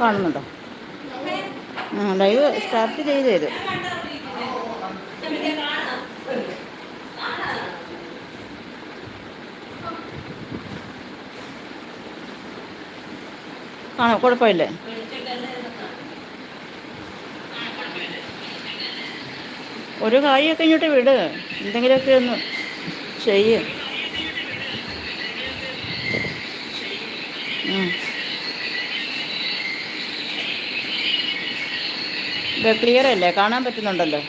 കാണുന്നുണ്ടോ? Live start ചെയ്ത് തരും. കാണോ കുഴപ്പമില്ലേ? ഒരു കായൊക്കെ ഇങ്ങോട്ട് വിട്. എന്തെങ്കിലുമൊക്കെ ഒന്ന് ചെയ്യും. ഉം. ഇത് ക്ലിയർ അല്ലേ? കാണാൻ പറ്റുന്നുണ്ടല്ലോ.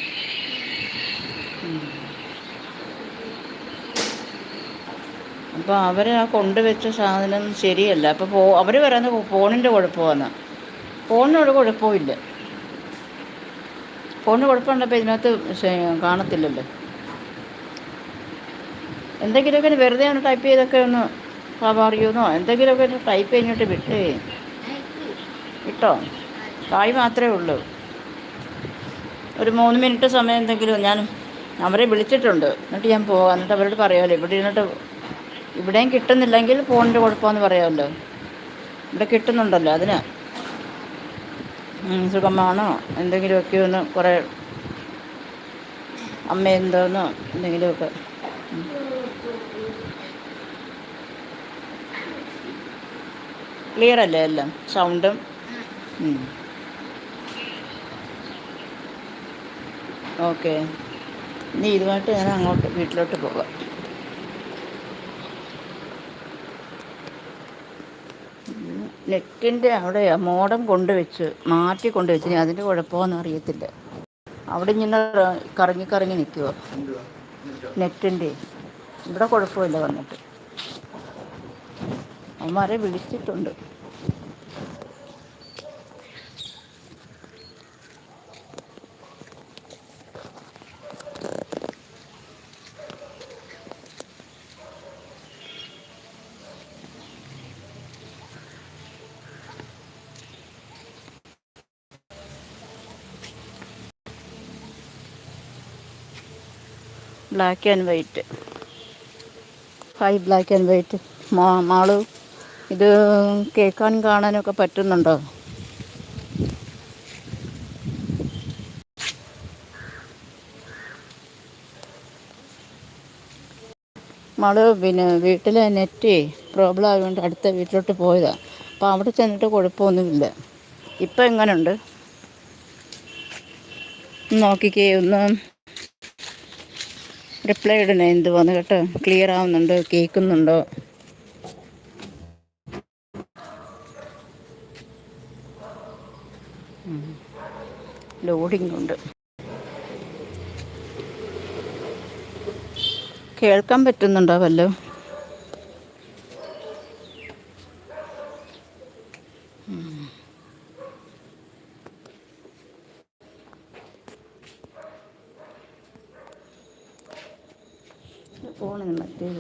അപ്പോൾ അവർ ആ കൊണ്ടുവച്ച സാധനം ശരിയല്ല. അപ്പോൾ ഫോ അവർ പറയുന്നത് ഫോണിന്റെ കുഴപ്പമാണ് ഫോണിനോട് കുഴപ്പമില്ല. ഫോണിന് കുഴപ്പമുണ്ടപ്പോൾ ഇതിനകത്ത് കാണത്തില്ലല്ലോ. എന്തെങ്കിലുമൊക്കെ വെറുതെ ഒന്ന് ടൈപ്പ് ചെയ്തൊക്കെ ഒന്ന് അറിയുന്നോ എന്തെങ്കിലുമൊക്കെ ടൈപ്പ് കഴിഞ്ഞിട്ട് വിട്ടേ. വിട്ടോ? കായ് മാത്രമേ ഉള്ളൂ. ഒരു മൂന്ന് മിനിറ്റ് സമയം എന്തെങ്കിലും ഞാൻ അവരെ വിളിച്ചിട്ടുണ്ട്. എന്നിട്ട് ഞാൻ പോകാം എന്നിട്ട് അവരോട് പറയാമല്ലോ ഇവിടെ ഇരുന്നിട്ട് ഇവിടെയും കിട്ടുന്നില്ലെങ്കിൽ ഫോണിന്റെ കുഴപ്പമെന്ന് പറയാമല്ലോ. ഇവിടെ കിട്ടുന്നുണ്ടല്ലോ അതിന്. സുഖമാണോ? എന്തെങ്കിലുമൊക്കെ ഒന്ന് കുറേ അമ്മ എന്തോന്നോ എന്തെങ്കിലുമൊക്കെ. ക്ലിയർ അല്ലേ എല്ലാം? സൗണ്ടും? ഓക്കെ. ഇനി ഇതുമായിട്ട് ഞാൻ അങ്ങോട്ട് വീട്ടിലോട്ട് പോകാം നെറ്റിന്റെ അവിടെ മോഡം കൊണ്ടുവച്ച് മാറ്റി കൊണ്ടുവച്ച് ഞാൻ അതിന്റെ കുഴപ്പമൊന്നും അറിയത്തില്ല. അവിടെ ഇങ്ങനെ കറങ്ങി കറങ്ങി നിൽക്കുക നെറ്റിന്റെ. ഇവിടെ കുഴപ്പമില്ല വന്നിട്ട്. അവന്മാരെ വിളിച്ചിട്ടുണ്ട്. Black and white hi black and white Malu ഇത് കേൾക്കാൻ കാണാനൊക്കെ പറ്റുന്നുണ്ടോ? മാൾ പിന്നെ വീട്ടിലെ നെറ്റ് പ്രോബ്ലം ആയതുകൊണ്ട് അടുത്ത വീട്ടിലോട്ട് പോയതാണ് അപ്പോൾ അവിടെ ചെന്നിട്ട് കുഴപ്പമൊന്നുമില്ല. ഇപ്പം എങ്ങനെയുണ്ട് നോക്കിക്കേ ഒന്ന് റിപ്ലൈ ഇടണേ. എന്തുവാന്ന് കേട്ടോ. ക്ലിയർ ആവുന്നുണ്ടോ? കേൾക്കുന്നുണ്ടോ? ലോഡിംഗ് ഉണ്ട്. കേൾക്കാൻ പറ്റുന്നുണ്ടോ വല്ലോ ഫോണിന് മറ്റേത്.